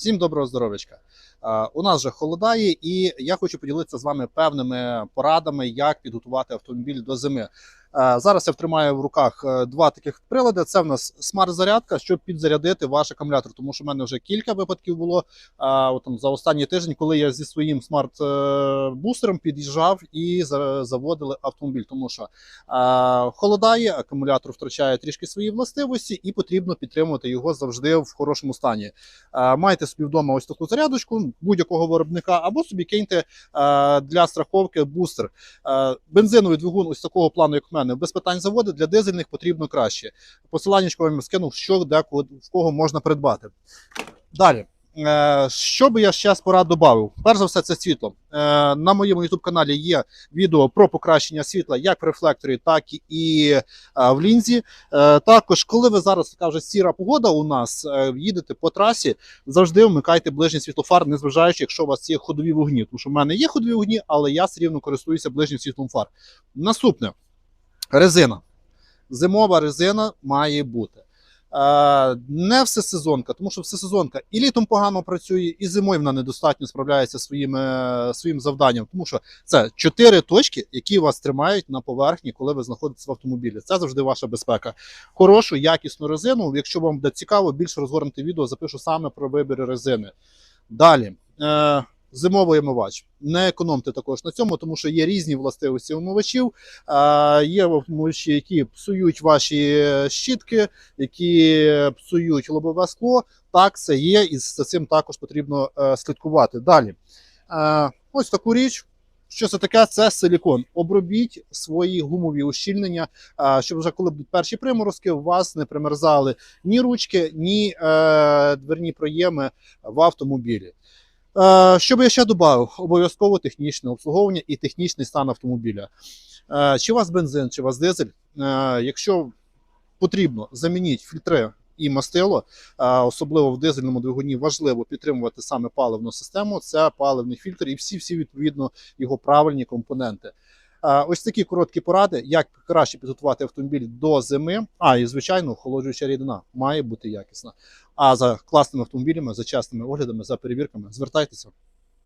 Всім доброго здоров'ячка. У нас вже холодає, і я хочу поділитися з вами певними порадами, як підготувати автомобіль до зими. Е, Зараз я втримаю в руках е, два таких прилади. Це в нас смарт-зарядка, щоб підзарядити ваш акумулятор. Тому що в мене вже кілька випадків було е, от там, за останній тиждень, коли я зі своїм смарт-бустером під'їжджав і заводили автомобіль. Тому що холодає, акумулятор втрачає трішки свої властивості, і потрібно підтримувати його завжди в хорошому стані. Майте собі вдома ось таку зарядочку будь-якого виробника, або собі киньте для страховки бустер. Бензиновий двигун ось такого плану, як в мене, без питань заводить. Для дизельних потрібно краще. Посиланнячко вам скинув, що де в кого можна придбати. Далі. Е, Що би я ще з порад додав? Перш за все, це світло. Е, На моєму youtube каналі є відео про покращення світла як в рефлекторі, так і е, в лінзі. Також, коли ви зараз така вже сіра погода у нас, їдете по трасі, завжди вмикайте ближній світлофар, незважаючи, якщо у вас є ходові вогні. Тому що в мене є ходові вогні, але я все рівно користуюся ближнім світлом фар. Наступне резина. Зимова резина має бути. Е, не всесезонка, тому що всесезонка і літом погано працює, і зимою вона недостатньо справляється своїм, е, своїм завданням, тому що це чотири точки, які вас тримають на поверхні, коли ви знаходитесь в автомобілі. Це завжди ваша безпека. Хорошу, якісну резину. Якщо вам буде цікаво, більш розгорнуте відео запишу саме про вибір резини. Далі. Е, Зимовий омивач. Не економте також на цьому, тому що є різні властивості омивачів. Е, є омивачі, які псують ваші щітки, які псують лобове скло. Так, це є, і за цим також потрібно е, слідкувати. Далі. Е, ось таку річ. Що це таке? Це силікон. Обробіть свої гумові ущільнення, е, щоб вже коли будуть перші приморозки, у вас не примерзали ні ручки, ні е, дверні проєми в автомобілі. Е, що би я ще додав? Обов'язково технічне обслуговування і технічний стан автомобіля. Е, чи у вас бензин, чи у вас дизель? Е, якщо потрібно, замініть фільтри і мастило, особливо в дизельному двигуні важливо підтримувати саме паливну систему. Це паливний фільтр і всі всі відповідно його правильні компоненти. Е, Ось такі короткі поради, як краще підготувати автомобіль до зими. А і звичайно, охолоджуюча рідина має бути якісна. А за класними автомобілями, за чесними оглядами, за перевірками, звертайтеся.